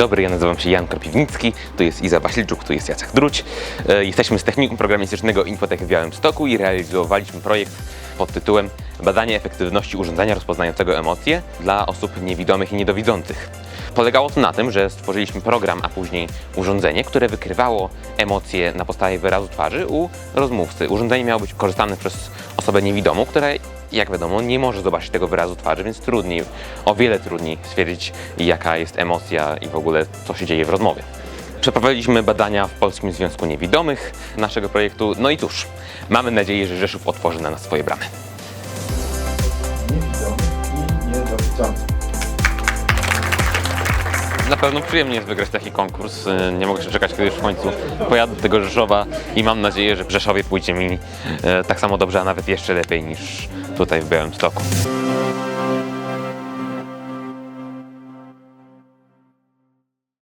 dobry, ja nazywam się Jan Kropiwnicki, tu jest Iza Wasilczuk, tu jest Jacek Druć. E, Jesteśmy z Technikum Programistycznego Infotech w Białymstoku i realizowaliśmy projekt pod tytułem Badanie efektywności urządzenia rozpoznającego emocje dla osób niewidomych i niedowidzących. Polegało to na tym, że stworzyliśmy program, a później urządzenie, które wykrywało emocje na podstawie wyrazu twarzy u rozmówcy. Urządzenie miało być korzystane przez osobę niewidomą, która jak wiadomo, nie może zobaczyć tego wyrazu twarzy, więc trudniej, o wiele trudniej stwierdzić, jaka jest emocja i w ogóle co się dzieje w rozmowie. Przeprowadziliśmy badania w Polskim Związku Niewidomych naszego projektu, no i cóż, mamy nadzieję, że Rzeszów otworzy na nas swoje bramy. niewidomy i. Na pewno przyjemnie jest wygrać taki konkurs. Nie mogę się czekać, kiedy już w końcu pojadę do tego Rzeszowa i mam nadzieję, że w Rzeszowie pójdzie mi e, tak samo dobrze, a nawet jeszcze lepiej niż tutaj w Białymstoku.